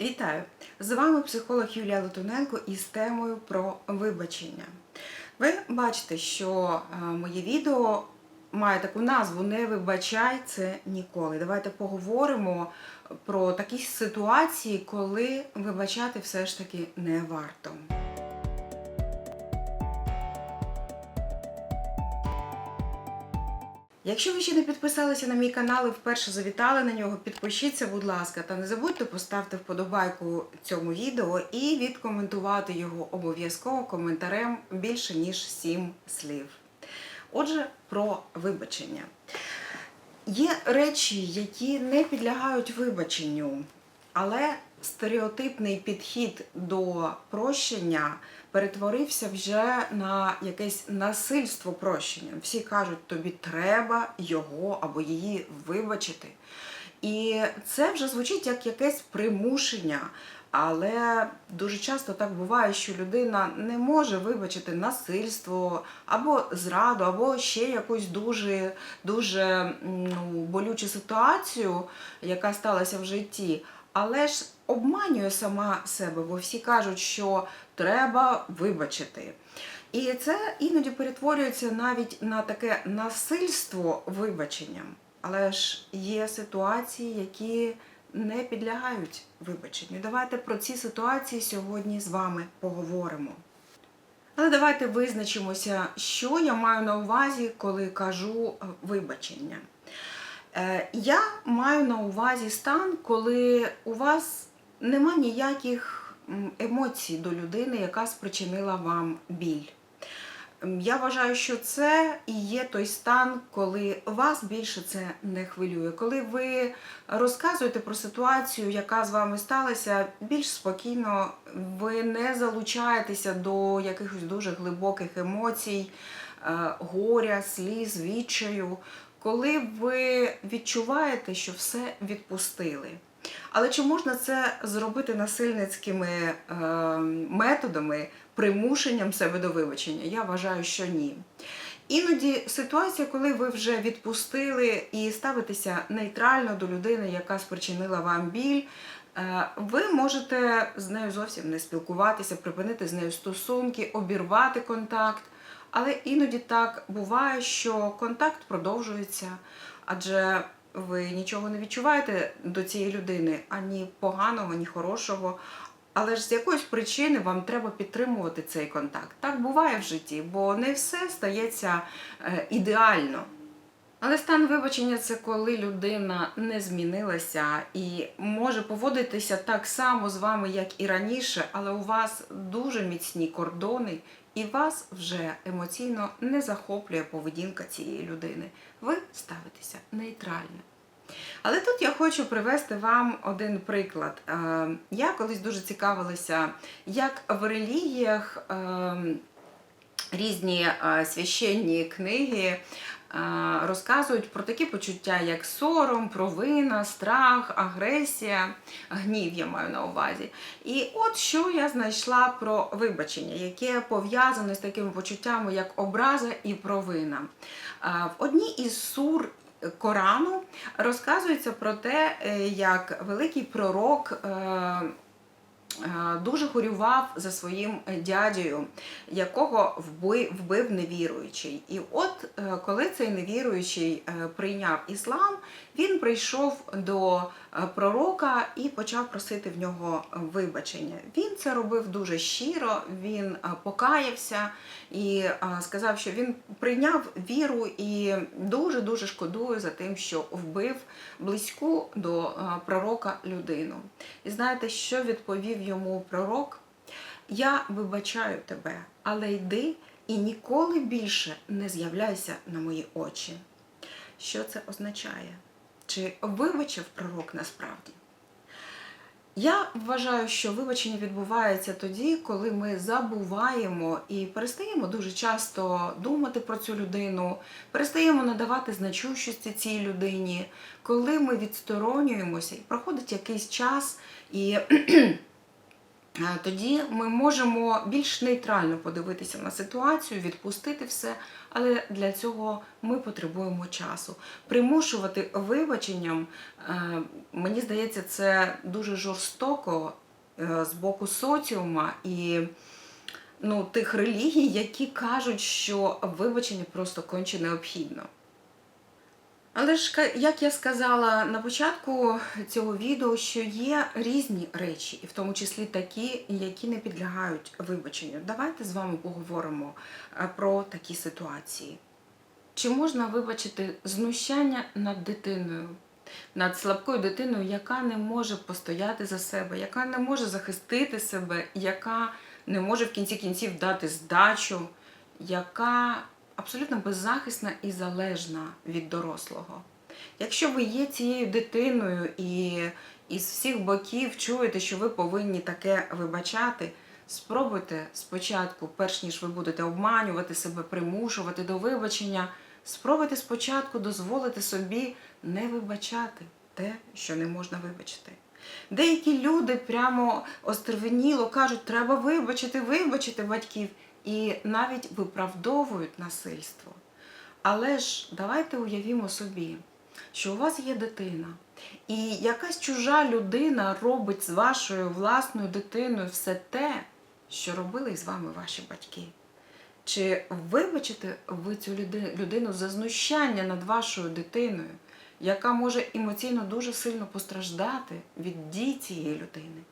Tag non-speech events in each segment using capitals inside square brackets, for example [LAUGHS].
Вітаю! З вами психолог Юлія Литвиненко із темою про вибачення. Ви бачите, що е, моє відео має таку назву Не вибачай це ніколи. Давайте поговоримо про такі ситуації, коли вибачати все ж таки не варто. Якщо ви ще не підписалися на мій канал і вперше завітали на нього, підпишіться, будь ласка, та не забудьте поставити вподобайку цьому відео і відкоментувати його обов'язково коментарем більше ніж 7 слів. Отже, про вибачення. Є речі, які не підлягають вибаченню, але стереотипний підхід до прощення перетворився вже на якесь насильство прощення. Всі кажуть, тобі треба його або її вибачити. І це вже звучить як якесь примушення. Але дуже часто так буває, що людина не може вибачити насильство або зраду, або ще якусь дуже дуже ну, болючу ситуацію, яка сталася в житті, але ж обманює сама себе, бо всі кажуть, що треба вибачити. І це іноді перетворюється навіть на таке насильство вибаченням. Але ж є ситуації, які не підлягають вибаченню. Давайте про ці ситуації сьогодні з вами поговоримо. Але давайте визначимося, що я маю на увазі, коли кажу е, вибачення. Е, Я маю на увазі стан, коли у вас нема ніяких емоцій до людини, яка спричинила вам біль. Я вважаю, що це і є той стан, коли вас більше це не хвилює. Коли ви розказуєте про ситуацію, яка з вами сталася, більш спокійно, ви не залучаєтеся до якихось дуже глибоких емоцій, е, горя, сліз, відчаю, коли ви відчуваєте, що все відпустили. Але чи можна це зробити насильницькими е, методами, примушенням себе до вибачення? Я вважаю, що ні. Іноді ситуація, коли ви вже відпустили і ставитеся нейтрально до людини, яка спричинила вам біль, е, ви можете з нею зовсім не спілкуватися, припинити з нею стосунки, обірвати контакт. Але іноді так буває, що контакт продовжується, адже ви нічого не відчуваєте до цієї людини, ані поганого, ні хорошого. Але ж з якоїсь причини вам треба підтримувати цей контакт. Так буває в житті, бо не все стається е, ідеально. Але стан вибачення це коли людина не змінилася і може поводитися так само з вами, як і раніше, але у вас дуже міцні кордони, і вас вже емоційно не захоплює поведінка цієї людини. Ви ставитеся нейтрально. Але тут я хочу привести вам один приклад. Е, Я колись дуже цікавилася, як в релігіях е, різні е, священні книги розказують про такі почуття, як сором, провина, страх, агресія, гнів я маю на увазі. І от що я знайшла про вибачення, яке пов'язане з такими почуттями, як образа і провина. Е, В одній із сур Корану розказується про те, е, як великий пророк е, е, дуже горював за своїм дядею, якого вбив, невіруючий. І от е, коли цей невіруючий е, прийняв іслам, він прийшов до е, пророка і почав просити в нього вибачення. Він це робив дуже щиро, він е, покаявся і е, сказав, що він прийняв віру і дуже дуже шкодує за тим, що вбив близьку до е, пророка людину. І знаєте, що відповів йому пророк? Я вибачаю тебе, але йди і ніколи більше не з'являйся на мої очі. Що це означає? Чи вибачив пророк насправді? Я вважаю, що вибачення відбувається тоді, коли ми забуваємо і перестаємо дуже часто думати про цю людину, перестаємо надавати значущості цій людині, коли ми відсторонюємося і проходить якийсь час, і тоді ми можемо більш нейтрально подивитися на ситуацію, відпустити все, але для цього ми потребуємо часу. Примушувати вибаченням, е, мені здається, це дуже жорстоко е, з боку соціума і ну, тих релігій, які кажуть, що вибачення просто конче необхідно. Але ж, як я сказала на початку цього відео, що є різні речі, і в тому числі такі, які не підлягають вибаченню. Давайте з вами поговоримо е, про такі ситуації. Чи можна вибачити знущання над дитиною, над слабкою дитиною, яка не може постояти за себе, яка не може захистити себе, яка не може в кінці кінців дати здачу, яка абсолютно беззахисна і залежна від дорослого. Якщо ви є цією дитиною і із всіх боків чуєте, що ви повинні таке вибачати, спробуйте спочатку, перш ніж ви будете обманювати себе, примушувати до вибачення, спробуйте спочатку дозволити собі не вибачати те, що не можна вибачити. Деякі люди прямо остервеніло кажуть, треба вибачити, вибачити батьків, і навіть виправдовують насильство. Але ж давайте уявімо собі, що у вас є дитина, і якась чужа людина робить з вашою власною дитиною все те, що робили з вами ваші батьки. Чи вибачите ви цю людину за знущання над вашою дитиною, яка може емоційно дуже сильно постраждати від дій цієї людини?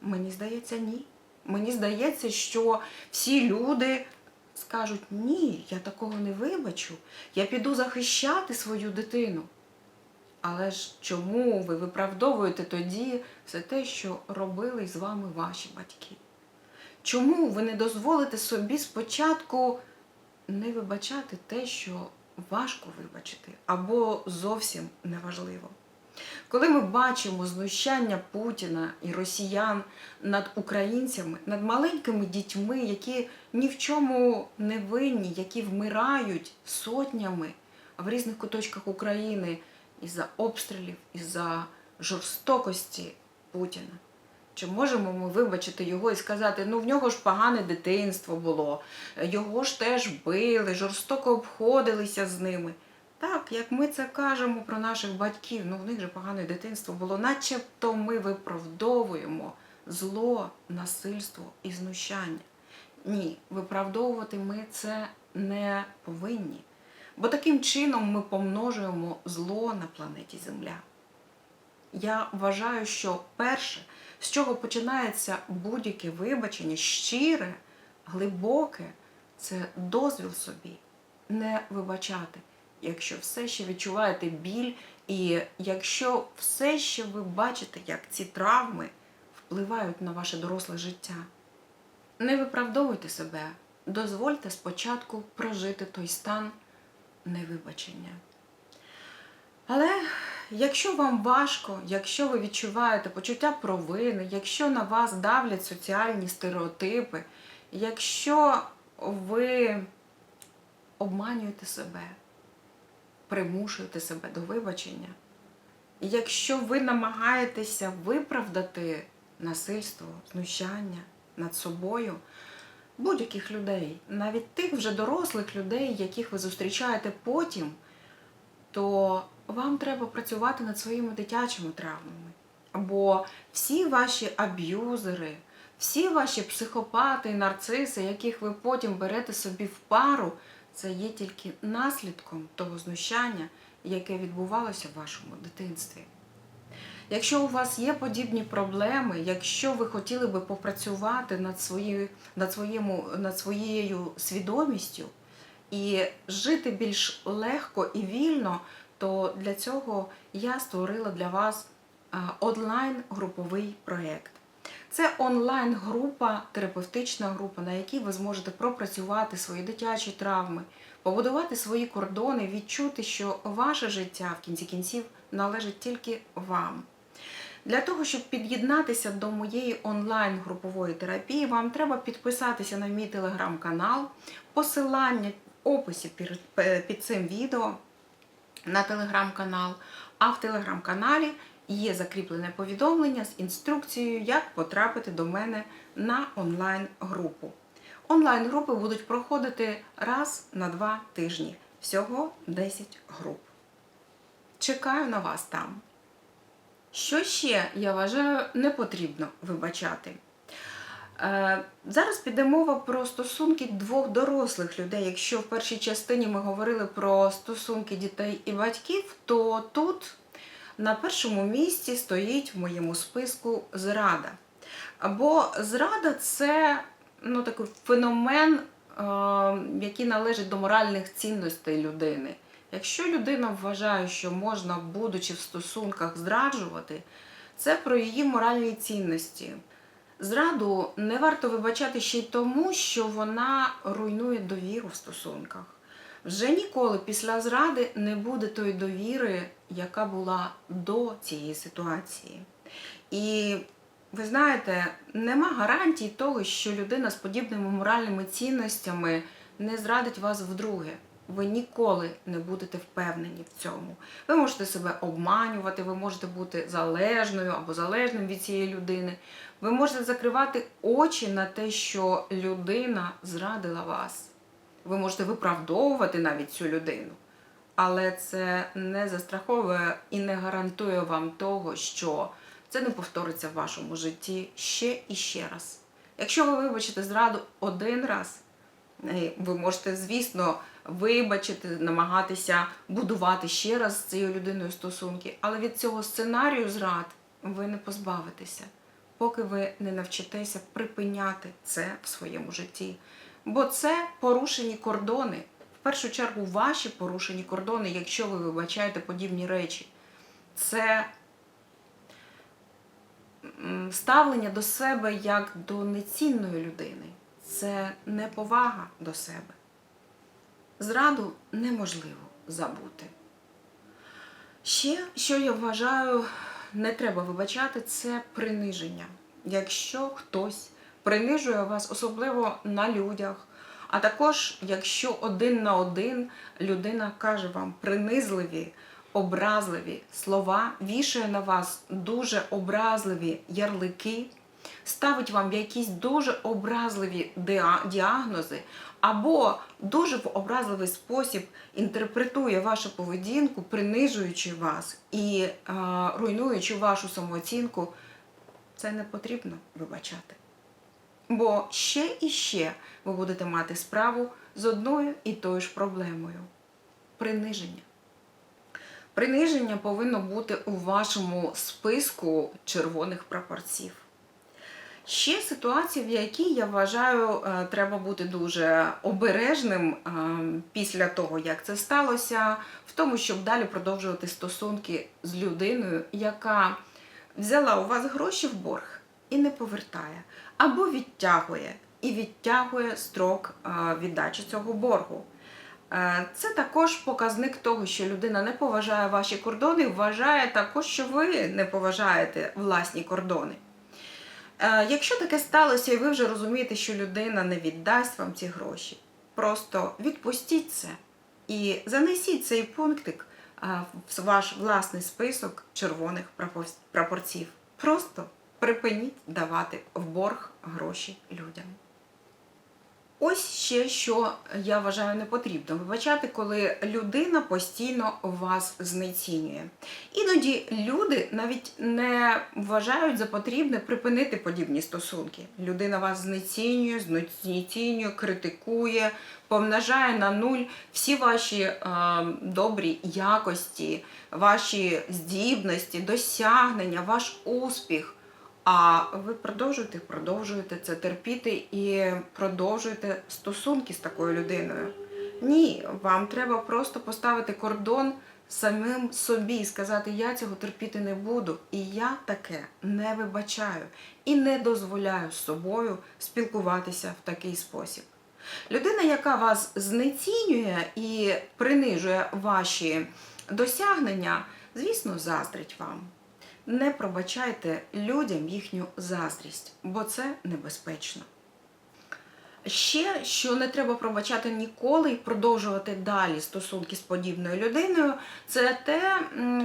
Мені здається, ні. Мені здається, що всі люди скажуть: ні, я такого не вибачу, я піду захищати свою дитину. Але ж чому ви виправдовуєте тоді все те, що робили з вами ваші батьки? Чому ви не дозволите собі спочатку не вибачати те, що важко вибачити, або зовсім неважливо? Коли ми бачимо знущання Путіна і росіян над українцями, над маленькими дітьми, які ні в чому не винні, які вмирають сотнями в різних куточках України із-за обстрілів, із-за жорстокості Путіна. Чи можемо ми вибачити його і сказати, ну в нього ж погане дитинство було, його ж теж били, жорстоко обходилися з ними. Так, як ми це кажемо про наших батьків, ну в них же погане дитинство було, начебто ми виправдовуємо зло, насильство і знущання. Ні, виправдовувати ми це не повинні. Бо таким чином ми помножуємо зло на планеті Земля. Я вважаю, що перше, з чого починається будь-яке вибачення, щире, глибоке, це дозвіл собі не вибачати, якщо все ще відчуваєте біль, і якщо все ще ви бачите, як ці травми впливають на ваше доросле життя. Не виправдовуйте себе, дозвольте спочатку прожити той стан невибачення. Але якщо вам важко, якщо ви відчуваєте почуття провини, якщо на вас давлять соціальні стереотипи, якщо ви обманюєте себе, примушуєте себе до вибачення, і якщо ви намагаєтеся виправдати насильство, знущання над собою, будь-яких людей, навіть тих вже дорослих людей, яких ви зустрічаєте потім, то вам треба працювати над своїми дитячими травмами. Бо всі ваші аб'юзери, всі ваші психопати і нарциси, яких ви потім берете собі в пару, це є тільки наслідком того знущання, яке відбувалося в вашому дитинстві. Якщо у вас є подібні проблеми, якщо ви хотіли би попрацювати над, своєю, над, своєму, над своєю свідомістю і жити більш легко і вільно, то для цього я створила для вас онлайн-груповий проєкт. Це онлайн-група, терапевтична група, на якій ви зможете пропрацювати свої дитячі травми, побудувати свої кордони, відчути, що ваше життя в кінці кінців належить тільки вам. Для того, щоб під'єднатися до моєї онлайн-групової терапії, вам треба підписатися на мій телеграм-канал, посилання в описі під- цим відео на телеграм-канал. А в телеграм-каналі є закріплене повідомлення з інструкцією, як потрапити до мене на онлайн-групу. Онлайн-групи будуть проходити раз на два тижні. Всього 10 груп. Чекаю на вас там. Що ще, я вважаю, не потрібно вибачати. Е, Зараз піде мова про стосунки двох дорослих людей. Якщо в першій частині ми говорили про стосунки дітей і батьків, то тут на першому місці стоїть в моєму списку зрада. Або зрада це ну, такий феномен, е, який належить до моральних цінностей людини. Якщо людина вважає, що можна, будучи в стосунках, зраджувати, це про її моральні цінності. Зраду не варто вибачати ще й тому, що вона руйнує довіру в стосунках. Вже ніколи після зради не буде тої довіри, яка була до цієї ситуації. І ви знаєте, нема гарантій того, що людина з подібними моральними цінностями не зрадить вас вдруге. Ви ніколи не будете впевнені в цьому. Ви можете себе обманювати, ви можете бути залежною або залежним від цієї людини. Ви можете закривати очі на те, що людина зрадила вас. Ви можете виправдовувати навіть цю людину. Але це не застраховує і не гарантує вам того, що це не повториться в вашому житті ще і ще раз. Якщо ви вибачите зраду один раз, е, ви можете, звісно, вибачити, намагатися будувати ще раз з цією людиною стосунки, але від цього сценарію зрад ви не позбавитеся, поки ви не навчитеся припиняти це в своєму житті. Бо це порушені кордони. В першу чергу, ваші порушені кордони, якщо ви вибачаєте подібні речі. Це ставлення до себе як до нецінної людини. Це неповага до себе. Зраду неможливо забути. Ще, що я вважаю, не треба вибачати, це приниження. Якщо хтось принижує вас, особливо на людях, а також якщо один на один людина каже вам принизливі, образливі слова, вішає на вас дуже образливі ярлики, ставить вам якісь дуже образливі діагнози, або дуже в образливий спосіб інтерпретує вашу поведінку, принижуючи вас і е, руйнуючи вашу самооцінку, це не потрібно вибачати. Бо ще і ще ви будете мати справу з одною і тою ж проблемою приниження. Приниження повинно бути у вашому списку червоних прапорців. Ще ситуації, в якій я вважаю, е, треба бути дуже обережним е, після того, як це сталося, в тому, щоб далі продовжувати стосунки з людиною, яка взяла у вас гроші в борг і не повертає, або відтягує і відтягує строк е, віддачі цього боргу. Е, Це також показник того, що людина не поважає ваші кордони, вважає також, що ви не поважаєте власні кордони. Е, Якщо таке сталося, і ви вже розумієте, що людина не віддасть вам ці гроші, просто відпустіть це і занесіть цей пунктик в ваш власний список червоних прапорців. Просто припиніть давати в борг гроші людям. Ось ще що я вважаю не потрібно вибачати, коли людина постійно вас знецінює. Іноді люди навіть не вважають за потрібне припинити подібні стосунки. Людина вас знецінює, знецінює, критикує, помножає на нуль всі ваші е, добрі якості, ваші здібності, досягнення, ваш успіх. А ви продовжуєте, продовжуєте це терпіти і продовжуєте стосунки з такою людиною. Ні, вам треба просто поставити кордон самим собі і сказати, я цього терпіти не буду, і я таке не вибачаю і не дозволяю з собою спілкуватися в такий спосіб. Людина, яка вас знецінює і принижує ваші досягнення, звісно, заздрить вам. Не пробачайте людям їхню заздрість, бо це небезпечно. Ще що не треба пробачати ніколи і продовжувати далі стосунки з подібною людиною, це те,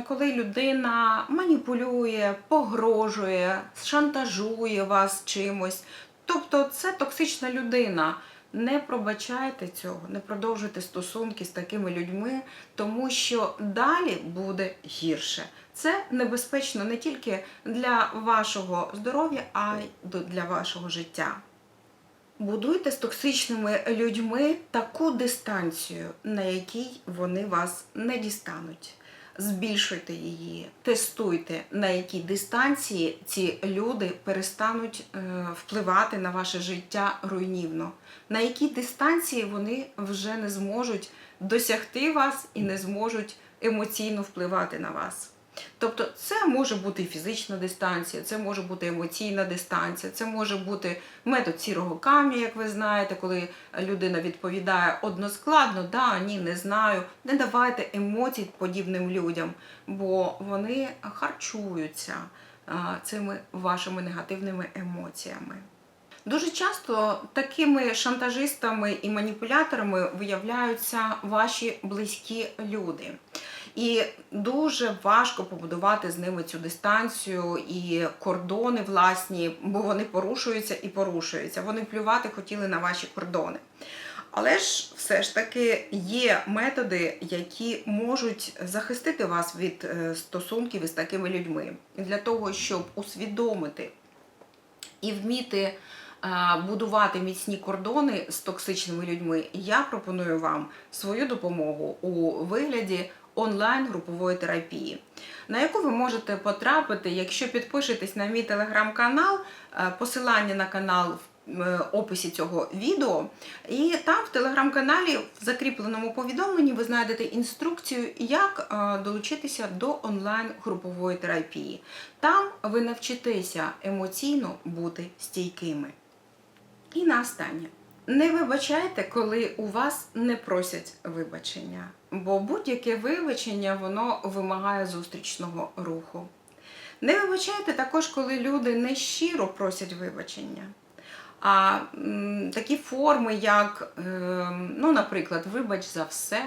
коли людина маніпулює, погрожує, шантажує вас чимось. Тобто це токсична людина. Не пробачайте цього, не продовжуйте стосунки з такими людьми, тому що далі буде гірше. Це небезпечно не тільки для вашого здоров'я, а й для вашого життя. Будуйте з токсичними людьми таку дистанцію, на якій вони вас не дістануть. Збільшуйте її, тестуйте, на якій дистанції ці люди перестануть е, впливати на ваше життя руйнівно, на якій дистанції вони вже не зможуть досягти вас і не зможуть емоційно впливати на вас. Тобто це може бути фізична дистанція, це може бути емоційна дистанція, це може бути метод сірого камня, як ви знаєте, коли людина відповідає односкладно, да, ні, не знаю. Не давайте емоцій подібним людям, бо вони харчуються цими вашими негативними емоціями. Дуже часто такими шантажистами і маніпуляторами виявляються ваші близькі люди. І дуже важко побудувати з ними цю дистанцію і кордони власні, бо вони порушуються і порушуються. Вони плювати хотіли на ваші кордони. Але ж все ж таки є методи, які можуть захистити вас від е, стосунків із такими людьми. Для того, щоб усвідомити і вміти е, будувати міцні кордони з токсичними людьми, я пропоную вам свою допомогу у вигляді онлайн-групової терапії, на яку ви можете потрапити, якщо підпишетесь на мій телеграм-канал, е, посилання на канал в е, описі цього відео. І там в телеграм-каналі в закріпленому повідомленні ви знайдете інструкцію, як е, долучитися до онлайн-групової терапії. Там ви навчитеся емоційно бути стійкими. І на останнє. Не вибачайте, коли у вас не просять вибачення, бо будь-яке вибачення воно вимагає зустрічного руху. Не вибачайте також, коли люди не щиро просять вибачення. А м, такі форми, як, е, ну, наприклад, вибач за все.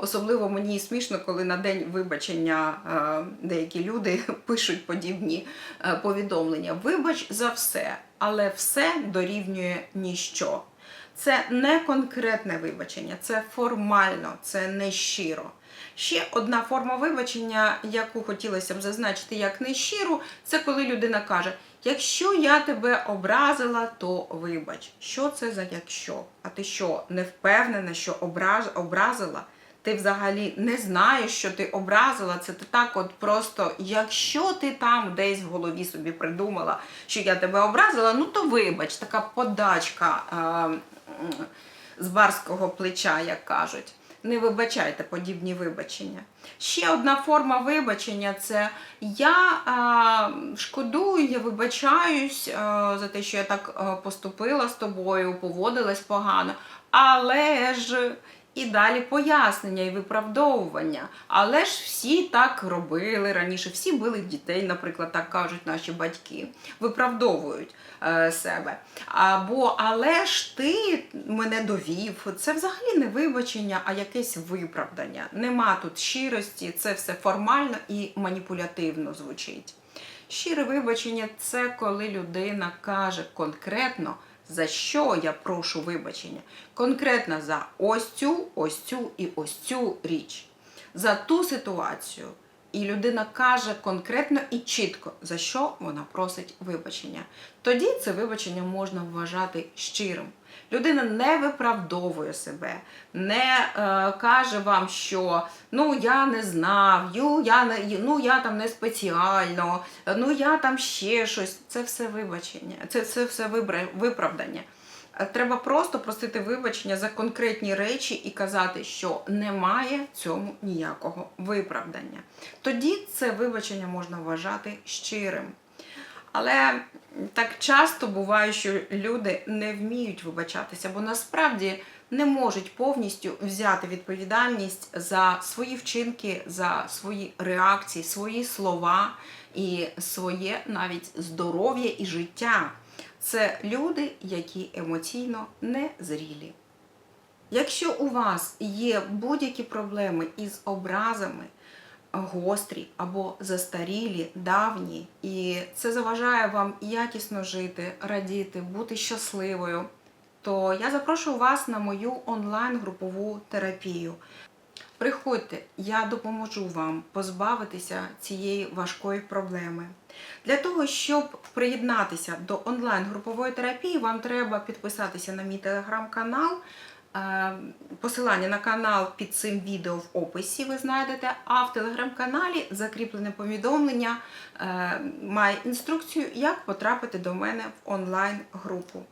Особливо мені смішно, коли на день вибачення е, деякі люди [LAUGHS] пишуть подібні е, повідомлення. Вибач за все, але все дорівнює ніщо. Це не конкретне вибачення, це формально, це не щиро. Ще одна форма вибачення, яку хотілося б зазначити як нещиру, це коли людина каже: якщо я тебе образила, то вибач. Що це за якщо? А ти що, не впевнена, що образ... образила? Ти взагалі не знаєш, що ти образила. Це ти так, от просто, якщо ти там десь в голові собі придумала, що я тебе образила, ну то вибач, така подачка е, з барського плеча, як кажуть. Не вибачайте подібні вибачення. Ще одна форма вибачення це я е, шкодую, я вибачаюсь е, за те, що я так е, поступила з тобою, поводилась погано, але ж і далі пояснення і виправдовування. Але ж всі так робили раніше, всі били дітей, наприклад, так кажуть наші батьки, виправдовують е, себе. Або але ж ти мене довів. Це взагалі не вибачення, а якесь виправдання. Нема тут щирості, це все формально і маніпулятивно звучить. Щире вибачення це коли людина каже конкретно, за що я прошу вибачення. Конкретно за ось цю, ось цю і ось цю річ. За ту ситуацію. І людина каже конкретно і чітко, за що вона просить вибачення. Тоді це вибачення можна вважати щирим. Людина не виправдовує себе, не е, каже вам, що ну я не знав, ю, я не ну я там не спеціально, ну я там ще щось. Це все вибачення, це, це все виправдання. Е, Треба просто просити вибачення за конкретні речі і казати, що немає цьому ніякого виправдання. Тоді це вибачення можна вважати щирим. Але так часто буває, що люди не вміють вибачатися, бо насправді не можуть повністю взяти відповідальність за свої вчинки, за свої реакції, свої слова і своє навіть здоров'я і життя. це люди, які емоційно незрілі. Якщо у вас є будь-які проблеми із образами, гострі або застарілі, давні, і це заважає вам якісно жити, радіти, бути щасливою, то я запрошую вас на мою онлайн-групову терапію. Приходьте, я допоможу вам позбавитися цієї важкої проблеми. Для того, щоб приєднатися до онлайн-групової терапії, вам треба підписатися на мій телеграм-канал. Посилання на канал під цим відео в описі ви знайдете, а в телеграм-каналі закріплене повідомлення е, має інструкцію, як потрапити до мене в онлайн-групу.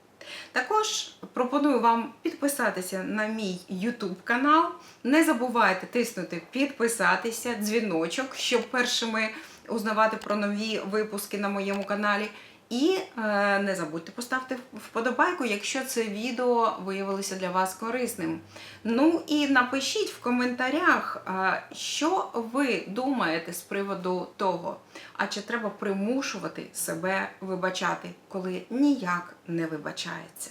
Також пропоную вам підписатися на мій YouTube канал. Не забувайте тиснути підписатися, дзвіночок, щоб першими узнавати про нові випуски на моєму каналі. І е, не забудьте поставити вподобайку, якщо це відео виявилося для вас корисним. Ну і напишіть в коментарях, е, що ви думаєте з приводу того, а чи треба примушувати себе вибачати, коли ніяк не вибачається.